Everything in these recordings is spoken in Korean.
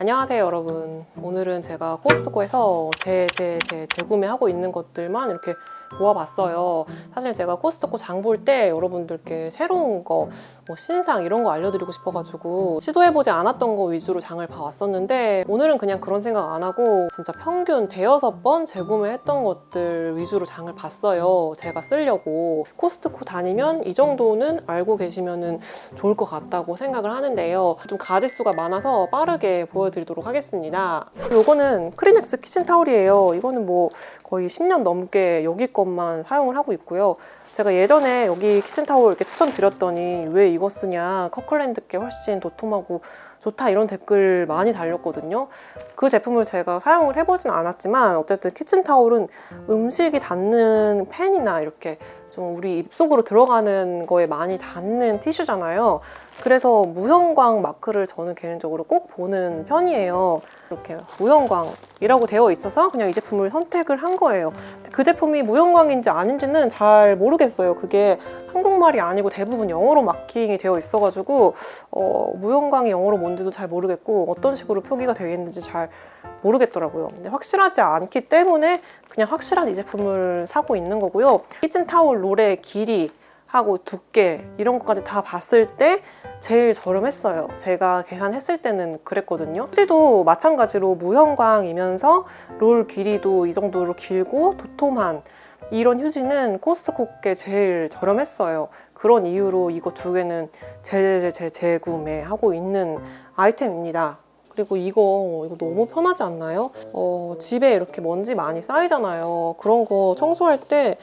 안녕하세요 여러분. 오늘은 제가 코스트코에서 제, 제, 제 재구매하고 있는 것들만 이렇게 모아봤어요. 사실 제가 코스트코 장 볼 때 여러분들께 새로운 거, 뭐 신상 이런 거 알려드리고 싶어가지고 시도해보지 않았던 거 위주로 장을 봐왔었는데 오늘은 그냥 그런 생각 안 하고 진짜 평균 대여섯 번 재구매했던 것들 위주로 장을 봤어요 제가 쓰려고. 코스트코 다니면 이 정도는 알고 계시면 좋을 것 같다고 생각을 하는데요. 좀 가짓수가 많아서 빠르게 보여 드리도록 하겠습니다. 요거는 크리넥스 키친타올이에요. 이거는 뭐 거의 10년 넘게 여기 것만 사용을 하고 있고요. 제가 예전에 여기 키친타올 이렇게 추천드렸더니 왜 이거 쓰냐 커클랜드께 훨씬 도톰하고 좋다 이런 댓글 많이 달렸거든요. 그 제품을 제가 사용을 해보진 않았지만 어쨌든 키친타올은 음식이 닿는 팬이나 이렇게 좀 우리 입속으로 들어가는 거에 많이 닿는 티슈잖아요. 그래서 무형광 마크를 저는 개인적으로 꼭 보는 편이에요. 이렇게 무형광이라고 되어 있어서 그냥 이 제품을 선택을 한 거예요. 그 제품이 무형광인지 아닌지는 잘 모르겠어요. 그게 한국말이 아니고 대부분 영어로 마킹이 되어 있어가지고 어, 무형광이 영어로 뭔지도 잘 모르겠고 어떤 식으로 표기가 되어 있는지 잘 모르겠더라고요 근데 확실하지 않기 때문에 그냥 확실한 이 제품을 사고 있는 거고요 키친타올 롤의 길이 하고 두께 이런 것까지 다 봤을 때 제일 저렴했어요. 제가 계산했을 때는 그랬거든요. 휴지도 마찬가지로 무형광이면서 롤 길이도 이 정도로 길고 도톰한 이런 휴지는 코스트코께 제일 저렴했어요. 그런 이유로 이거 두 개는 제제제 재구매하고 있는 아이템입니다. 그리고 이거 이거 너무 편하지 않나요? 어, 집에 이렇게 먼지 많이 쌓이잖아요. 그런 거 청소할 때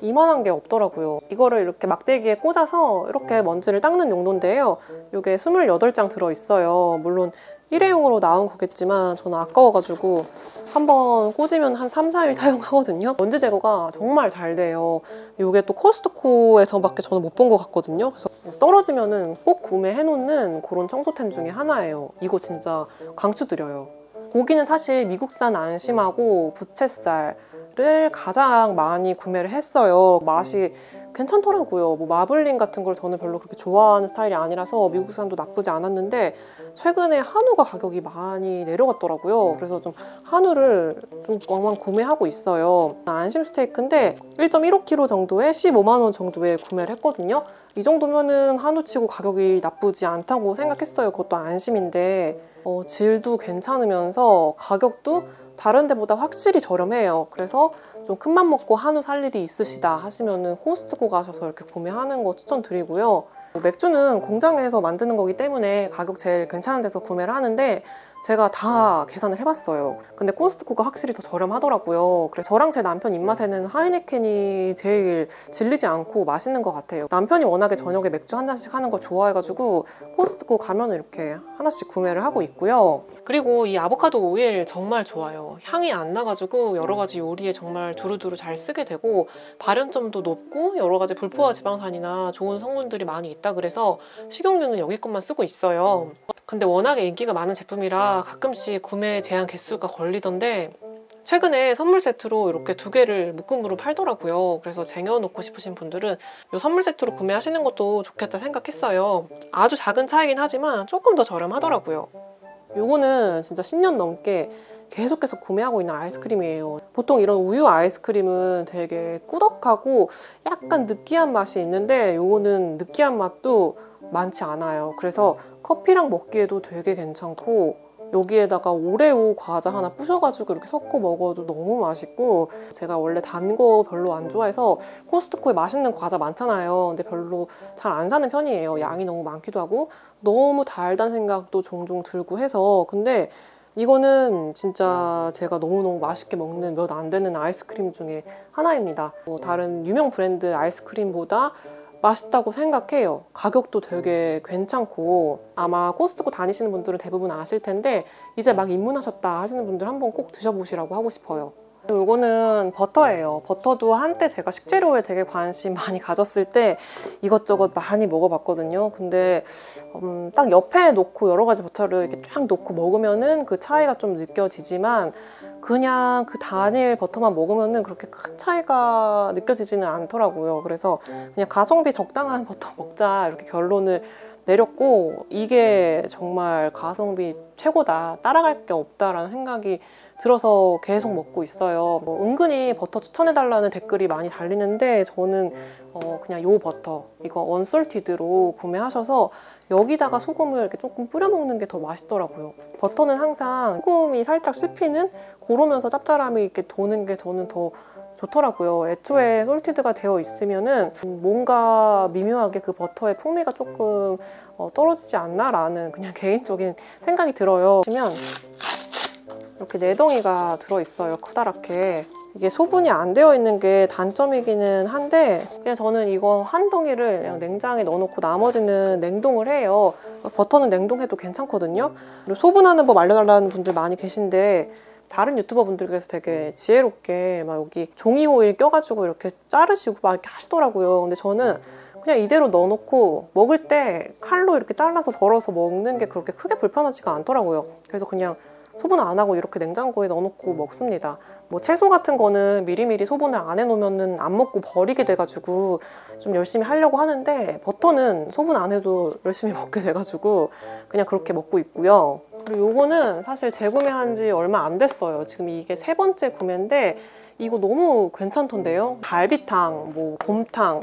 이만한 게 없더라고요. 이거를 이렇게 막대기에 꽂아서 이렇게 먼지를 닦는 용도인데요. 이게 28장 들어있어요. 물론 일회용으로 나온 거겠지만 저는 아까워가지고 한번 꽂으면 한 3, 4일 사용하거든요. 먼지 제거가 정말 잘 돼요. 이게 또 코스트코에서밖에 저는 못 본 것 같거든요. 그래서 떨어지면은 꼭 구매해놓는 그런 청소템 중에 하나예요. 이거 진짜 강추드려요. 고기는 사실 미국산 안심하고 부채살 을 가장 많이 구매를 했어요. 맛이 괜찮더라고요. 뭐 마블링 같은 걸 저는 별로 그렇게 좋아하는 스타일이 아니라서 미국산도 나쁘지 않았는데 최근에 한우가 가격이 많이 내려갔더라고요. 그래서 좀 한우를 좀 왕왕 구매하고 있어요. 안심 스테이크인데 1.15kg 정도에 15만 원 정도에 구매를 했거든요. 이 정도면은 한우치고 가격이 나쁘지 않다고 생각했어요. 그것도 안심인데 어, 질도 괜찮으면서 가격도 다른 데보다 확실히 저렴해요. 그래서 좀 큰맘 먹고 한우 살 일이 있으시다 하시면은 코스트코 가셔서 이렇게 구매하는 거 추천드리고요. 맥주는 공장에서 만드는 거기 때문에 가격 제일 괜찮은 데서 구매를 하는데 제가 다 계산을 해봤어요. 근데 코스트코가 확실히 더 저렴하더라고요. 그래서 저랑 제 남편 입맛에는 하이네켄이 제일 질리지 않고 맛있는 것 같아요. 남편이 워낙에 저녁에 맥주 한 잔씩 하는 걸 좋아해가지고 코스트코 가면 이렇게 하나씩 구매를 하고 있고요. 그리고 이 아보카도 오일 정말 좋아요. 향이 안 나가지고 여러 가지 요리에 정말 두루두루 잘 쓰게 되고 발연점도 높고 여러 가지 불포화 지방산이나 좋은 성분들이 많이 있다 그래서 식용유는 여기 것만 쓰고 있어요. 근데 워낙에 인기가 많은 제품이라 가끔씩 구매 제한 개수가 걸리던데 최근에 선물 세트로 이렇게 두 개를 묶음으로 팔더라고요. 그래서 쟁여놓고 싶으신 분들은 이 선물 세트로 구매하시는 것도 좋겠다 생각했어요. 아주 작은 차이긴 하지만 조금 더 저렴하더라고요. 요거는 진짜 10년 넘게 계속해서 구매하고 있는 아이스크림이에요. 보통 이런 우유 아이스크림은 되게 꾸덕하고 약간 느끼한 맛이 있는데 요거는 느끼한 맛도 많지 않아요. 그래서 커피랑 먹기에도 되게 괜찮고 여기에다가 오레오 과자 하나 부셔가지고 이렇게 섞어 먹어도 너무 맛있고 제가 원래 단 거 별로 안 좋아해서 코스트코에 맛있는 과자 많잖아요. 근데 별로 잘 안 사는 편이에요. 양이 너무 많기도 하고 너무 달다는 생각도 종종 들고 해서 근데 이거는 진짜 제가 너무너무 맛있게 먹는 몇 안 되는 아이스크림 중에 하나입니다. 뭐 다른 유명 브랜드 아이스크림보다 맛있다고 생각해요. 가격도 되게 괜찮고 아마 코스트코 다니시는 분들은 대부분 아실 텐데 이제 막 입문하셨다 하시는 분들 한번 꼭 드셔보시라고 하고 싶어요. 이거는 버터예요. 버터도 한때 제가 식재료에 되게 관심 많이 가졌을 때 이것저것 많이 먹어봤거든요. 근데 음, 딱 옆에 놓고 여러 가지 버터를 이렇게 쫙 놓고 먹으면은 그 차이가 좀 느껴지지만 그냥 그 단일 버터만 먹으면은 그렇게 큰 차이가 느껴지지는 않더라고요. 그래서 그냥 가성비 적당한 버터 먹자 이렇게 결론을 내렸고 이게 정말 가성비 최고다 따라갈 게 없다라는 생각이 들어서 계속 먹고 있어요. 뭐 은근히 버터 추천해달라는 댓글이 많이 달리는데 저는 어 그냥 요 버터 이거 원솔티드로 구매하셔서 여기다가 소금을 이렇게 조금 뿌려 먹는 게 더 맛있더라고요. 버터는 항상 소금이 살짝 씹히는 그러면서 짭짤함이 이렇게 도는 게 저는 더 좋더라고요. 애초에 솔티드가 되어 있으면은 뭔가 미묘하게 그 버터의 풍미가 조금 어, 떨어지지 않나라는 그냥 개인적인 생각이 들어요. 보시면 이렇게 네 덩이가 들어있어요. 커다랗게. 이게 소분이 안 되어 있는 게 단점이기는 한데 그냥 저는 이거 한 덩이를 그냥 냉장에 넣어놓고 나머지는 냉동을 해요. 버터는 냉동해도 괜찮거든요. 그리고 소분하는 법 알려달라는 분들 많이 계신데 다른 유튜버 분들께서 되게 지혜롭게 막 여기 종이 호일 껴가지고 이렇게 자르시고 막 이렇게 하시더라고요. 근데 저는 그냥 이대로 넣어놓고 먹을 때 칼로 이렇게 잘라서 덜어서 먹는 게 그렇게 크게 불편하지가 않더라고요. 그래서 그냥 소분 안 하고 이렇게 냉장고에 넣어놓고 먹습니다. 뭐 채소 같은 거는 미리미리 소분을 안 해놓으면은 안 먹고 버리게 돼가지고 좀 열심히 하려고 하는데 버터는 소분 안 해도 열심히 먹게 돼가지고 그냥 그렇게 먹고 있고요. 그리고 요거는 사실 재구매한 지 얼마 안 됐어요. 지금 이게 세 번째 구매인데 이거 너무 괜찮던데요. 갈비탕, 뭐 곰탕,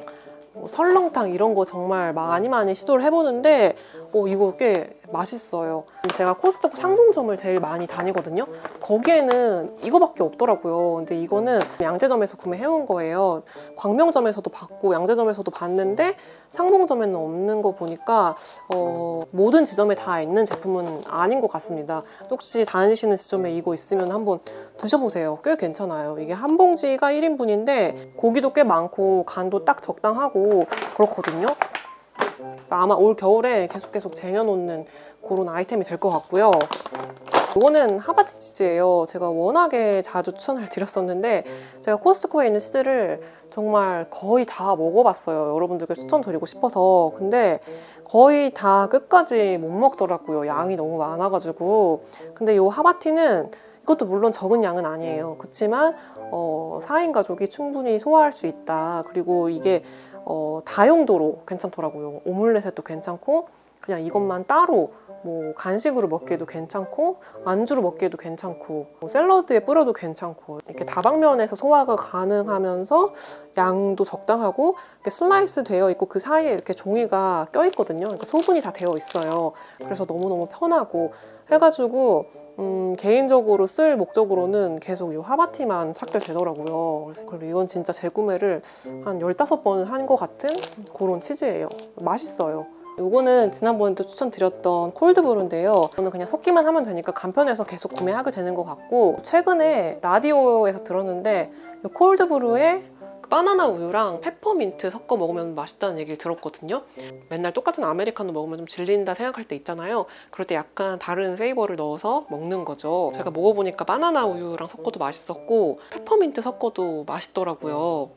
뭐 설렁탕 이런 거 정말 많이 많이 시도를 해보는데 어, 이거 꽤 맛있어요. 제가 코스트코 상봉점을 제일 많이 다니거든요. 거기에는 이거밖에 없더라고요. 근데 이거는 양재점에서 구매해온 거예요. 광명점에서도 봤고 양재점에서도 봤는데 상봉점에는 없는 거 보니까 어, 모든 지점에 다 있는 제품은 아닌 것 같습니다. 혹시 다니시는 지점에 이거 있으면 한번 드셔보세요. 꽤 괜찮아요. 이게 한 봉지가 1인분인데 고기도 꽤 많고 간도 딱 적당하고 그렇거든요. 그래서 아마 올 겨울에 계속 계속 쟁여놓는 그런 아이템이 될 것 같고요. 이거는 하바티 치즈예요. 제가 워낙에 자주 추천을 드렸었는데 제가 코스트코에 있는 치즈를 정말 거의 다 먹어봤어요. 여러분들께 추천드리고 싶어서. 근데 거의 다 끝까지 못 먹더라고요. 양이 너무 많아가지고. 근데 이 하바티는 이것도 물론 적은 양은 아니에요. 그렇지만 어, 4인 가족이 충분히 소화할 수 있다. 그리고 이게 어, 다용도로 괜찮더라고요. 오믈렛에도 괜찮고 그냥 이것만 따로 뭐 간식으로 먹기에도 괜찮고 안주로 먹기에도 괜찮고 뭐 샐러드에 뿌려도 괜찮고 이렇게 다방면에서 소화가 가능하면서 양도 적당하고 이렇게 슬라이스 되어 있고 그 사이에 이렇게 종이가 껴 있거든요. 그러니까 소분이 다 되어 있어요. 그래서 너무너무 편하고 해가지고 음, 개인적으로 쓸 목적으로는 계속 이 하바티만 찾게 되더라고요. 그래서 그리고 이건 진짜 재구매를 한 15번 한것 같은 그런 치즈예요. 맛있어요. 요거는 지난번에도 추천드렸던 콜드브루인데요. 저는 그냥 섞기만 하면 되니까 간편해서 계속 구매하게 되는 것 같고 최근에 라디오에서 들었는데 이 콜드브루에 그 바나나 우유랑 페퍼민트 섞어 먹으면 맛있다는 얘기를 들었거든요. 맨날 똑같은 아메리카노 먹으면 좀 질린다 생각할 때 있잖아요. 그럴 때 약간 다른 페이버를 넣어서 먹는 거죠. 제가 먹어보니까 바나나 우유랑 섞어도 맛있었고 페퍼민트 섞어도 맛있더라고요.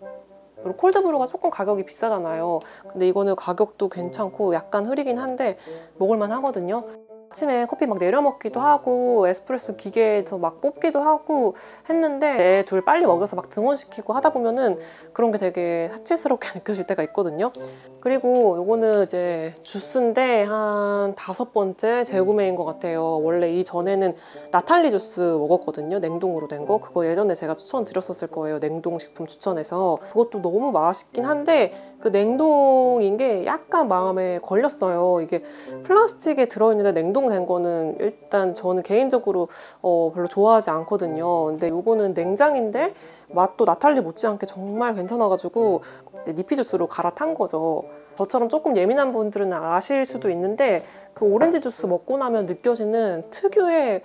그리고 콜드브루가 조금 가격이 비싸잖아요. 근데 이거는 가격도 괜찮고 약간 흐리긴 한데 먹을만 하거든요. 아침에 커피 막 내려 먹기도 하고 에스프레소 기계에서 막 뽑기도 하고 했는데 애 둘 빨리 먹여서 막 등원시키고 하다 보면은 그런 게 되게 사치스럽게 느껴질 때가 있거든요. 그리고 요거는 이제 주스인데 한 다섯 번째 재구매인 것 같아요. 원래 이 전에는 나탈리 주스 먹었거든요. 냉동으로 된 거. 그거 예전에 제가 추천드렸었을 거예요. 냉동식품 추천해서. 그것도 너무 맛있긴 한데 그 냉동인 게 약간 마음에 걸렸어요. 이게 플라스틱에 들어있는데 냉동된 거는 일단 저는 개인적으로 어, 별로 좋아하지 않거든요. 근데 요거는 냉장인데 맛도 나탈리 못지않게 정말 괜찮아가지고 니피 주스로 갈아탄 거죠. 저처럼 조금 예민한 분들은 아실 수도 있는데 그 오렌지 주스 먹고 나면 느껴지는 특유의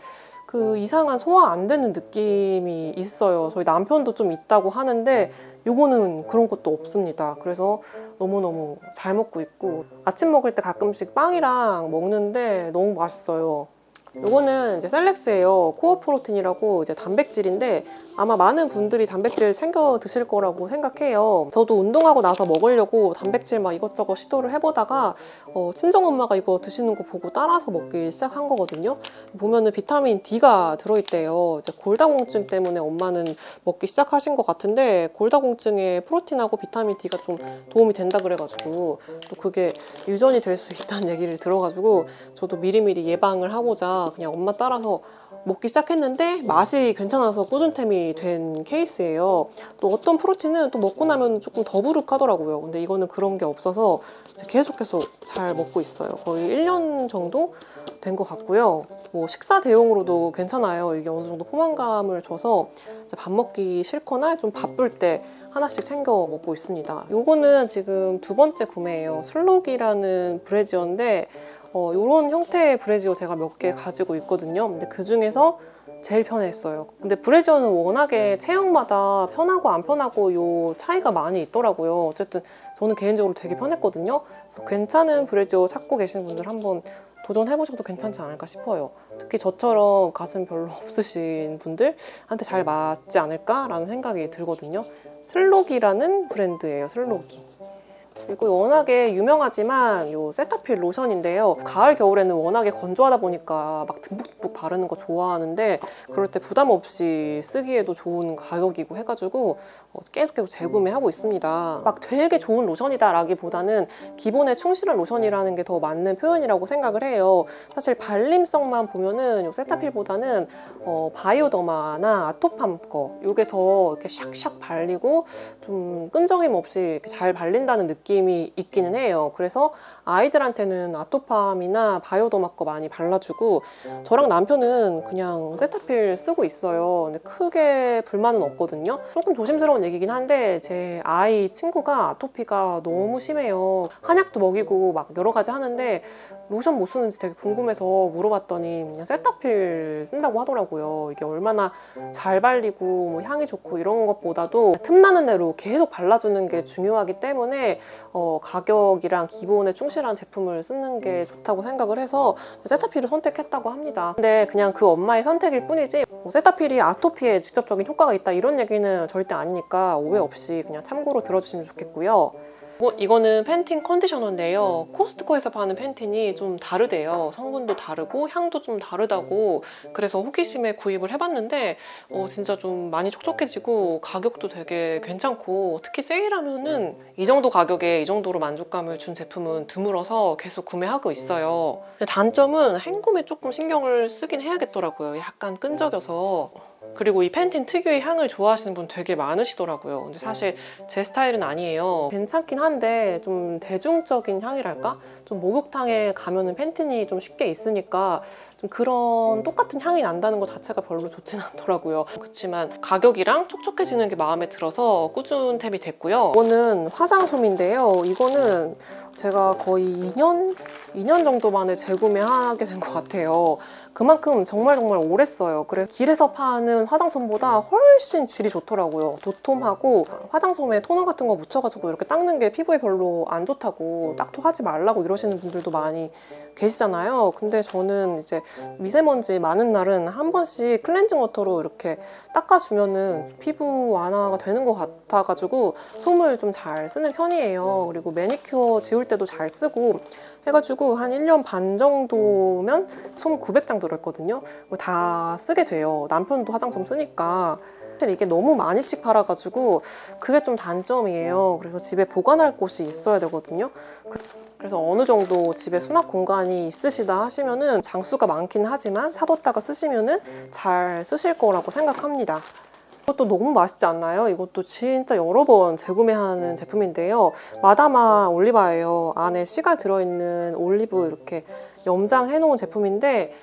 그 이상한 소화 안 되는 느낌이 있어요. 저희 남편도 좀 있다고 하는데 요거는 그런 것도 없습니다. 그래서 너무너무 잘 먹고 있고 아침 먹을 때 가끔씩 빵이랑 먹는데 너무 맛있어요. 요거는 이제 셀렉스예요. 코어 프로틴이라고 이제 단백질인데 아마 많은 분들이 단백질 챙겨 드실 거라고 생각해요. 저도 운동하고 나서 먹으려고 단백질 막 이것저것 시도를 해보다가 어, 친정 엄마가 이거 드시는 거 보고 따라서 먹기 시작한 거거든요. 보면은 비타민 D가 들어있대요. 이제 골다공증 때문에 엄마는 먹기 시작하신 것 같은데 골다공증에 프로틴하고 비타민 D가 좀 도움이 된다 그래가지고 또 그게 유전이 될 수 있다는 얘기를 들어가지고 저도 미리미리 예방을 하고자 그냥 엄마 따라서 먹기 시작했는데 맛이 괜찮아서 꾸준템이 된 케이스예요. 또 어떤 프로틴은 또 먹고 나면 조금 더부룩하더라고요. 근데 이거는 그런 게 없어서 이제 계속해서 잘 먹고 있어요. 거의 1년 정도 된 것 같고요. 뭐 식사 대용으로도 괜찮아요. 이게 어느 정도 포만감을 줘서 밥 먹기 싫거나 좀 바쁠 때 하나씩 챙겨 먹고 있습니다. 요거는 지금 두 번째 구매예요. 슬록이라는 브래지어인데 어, 이런 형태의 브래지어 제가 몇 개 가지고 있거든요. 근데 그 중에서 제일 편했어요. 근데 브래지어는 워낙에 체형마다 편하고 안 편하고 요 차이가 많이 있더라고요. 어쨌든 저는 개인적으로 되게 편했거든요. 그래서 괜찮은 브래지어 찾고 계시는 분들 한번 도전해보셔도 괜찮지 않을까 싶어요. 특히 저처럼 가슴 별로 없으신 분들한테 잘 맞지 않을까라는 생각이 들거든요. 슬록이라는 브랜드예요. 슬록이. 그리고 워낙에 유명하지만 요 세타필 로션인데요. 가을 겨울에는 워낙에 건조하다 보니까 막 듬뿍듬뿍 바르는 거 좋아하는데 그럴 때 부담 없이 쓰기에도 좋은 가격이고 해가지고 어, 계속 계속 재구매하고 있습니다. 막 되게 좋은 로션이다 라기보다는 기본에 충실한 로션이라는 게 더 맞는 표현이라고 생각을 해요. 사실 발림성만 보면은 요 세타필보다는 어, 바이오더마나 아토팜 거 요게 더 이렇게 샥샥 발리고 좀 끈적임 없이 잘 발린다는 느낌 이 있기는 해요. 그래서 아이들한테는 아토팜이나 바이오더마 거 많이 발라주고 저랑 남편은 그냥 세타필 쓰고 있어요. 근데 크게 불만은 없거든요. 조금 조심스러운 얘기긴 한데 제 아이 친구가 아토피가 너무 심해요. 한약도 먹이고 막 여러 가지 하는데 로션 뭐 쓰는지 되게 궁금해서 물어봤더니 그냥 세타필 쓴다고 하더라고요. 이게 얼마나 잘 발리고 뭐 향이 좋고 이런 것보다도 틈나는 대로 계속 발라주는 게 중요하기 때문에 어, 가격이랑 기본에 충실한 제품을 쓰는 게 좋다고 생각을 해서 세타필을 선택했다고 합니다. 근데 그냥 그 엄마의 선택일 뿐이지 뭐 세타필이 아토피에 직접적인 효과가 있다 이런 얘기는 절대 아니니까 오해 없이 그냥 참고로 들어주시면 좋겠고요. 뭐, 이거는 펜틴 컨디셔너인데요. 코스트코에서 파는 펜틴이 좀 다르대요. 성분도 다르고 향도 좀 다르다고 그래서 호기심에 구입을 해봤는데 어, 진짜 좀 많이 촉촉해지고 가격도 되게 괜찮고 특히 세일하면은 이 정도 가격에 이 정도로 만족감을 준 제품은 드물어서 계속 구매하고 있어요. 단점은 헹굼에 조금 신경을 쓰긴 해야겠더라고요. 약간 끈적여서. 그리고 이 펜틴 특유의 향을 좋아하시는 분 되게 많으시더라고요. 근데 사실 제 스타일은 아니에요. 괜찮긴 한데 좀 대중적인 향이랄까? 좀 목욕탕에 가면은 펜틴이 좀 쉽게 있으니까 좀 그런 똑같은 향이 난다는 것 자체가 별로 좋진 않더라고요. 그렇지만 가격이랑 촉촉해지는 게 마음에 들어서 꾸준템이 됐고요. 이거는 화장솜인데요. 이거는 제가 거의 2년? 2년 정도 만에 재구매하게 된 것 같아요. 그만큼 정말 정말 오래 써요. 그래서 길에서 파는 화장솜보다 훨씬 질이 좋더라고요. 도톰하고 화장솜에 토너 같은 거 묻혀가지고 이렇게 닦는 게 피부에 별로 안 좋다고 딱도 하지 말라고 이러시는 분들도 많이 계시잖아요. 근데 저는 이제 미세먼지 많은 날은 한 번씩 클렌징 워터로 이렇게 닦아주면은 피부 완화가 되는 것 같아가지고 솜을 좀 잘 쓰는 편이에요. 그리고 매니큐어 지울 때도 잘 쓰고 해가지고 한 1년 반 정도면 솜 900장 들어있거든요. 다 쓰게 돼요. 남편도 화장솜 쓰니까. 사실 이게 너무 많이씩 팔아가지고 그게 좀 단점이에요. 그래서 집에 보관할 곳이 있어야 되거든요. 그래서 어느 정도 집에 수납 공간이 있으시다 하시면은 장수가 많긴 하지만 사뒀다가 쓰시면은 잘 쓰실 거라고 생각합니다. 이것도 너무 맛있지 않나요? 이것도 진짜 여러 번 재구매하는 제품인데요. 마다마 올리바예요. 안에 씨가 들어있는 올리브 이렇게 염장해 놓은 제품인데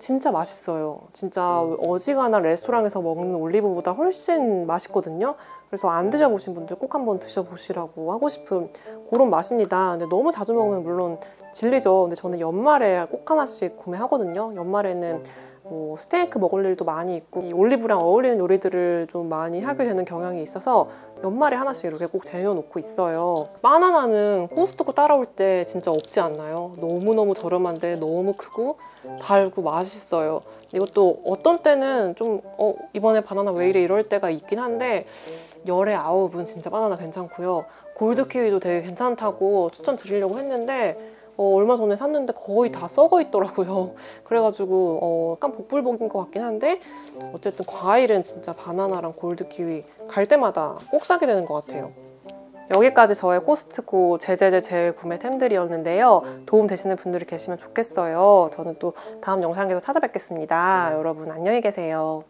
진짜 맛있어요. 진짜 어지간한 레스토랑에서 먹는 올리브보다 훨씬 맛있거든요. 그래서 안 드셔보신 분들 꼭 한번 드셔보시라고 하고 싶은 그런 맛입니다. 근데 너무 자주 먹으면 물론 질리죠. 근데 저는 연말에 꼭 하나씩 구매하거든요. 연말에는 뭐 스테이크 먹을 일도 많이 있고 이 올리브랑 어울리는 요리들을 좀 많이 하게 되는 경향이 있어서 연말에 하나씩 이렇게 꼭 쟁여놓고 있어요. 바나나는 코스트코 따라올 때 진짜 없지 않나요? 너무너무 저렴한데 너무 크고 달고 맛있어요. 이것도 어떤 때는 좀 어, 이번에 바나나 왜 이래 이럴 때가 있긴 한데 열에 아홉은 진짜 바나나 괜찮고요. 골드 키위도 되게 괜찮다고 추천드리려고 했는데 어, 얼마 전에 샀는데 거의 다 썩어 있더라고요. 그래가지고 어, 약간 복불복인 것 같긴 한데 어쨌든 과일은 진짜 바나나랑 골드 키위 갈 때마다 꼭 사게 되는 것 같아요. 여기까지 저의 코스트코 제제제 재구매템들이었는데요. 도움 되시는 분들이 계시면 좋겠어요. 저는 또 다음 영상에서 찾아뵙겠습니다. 여러분 안녕히 계세요.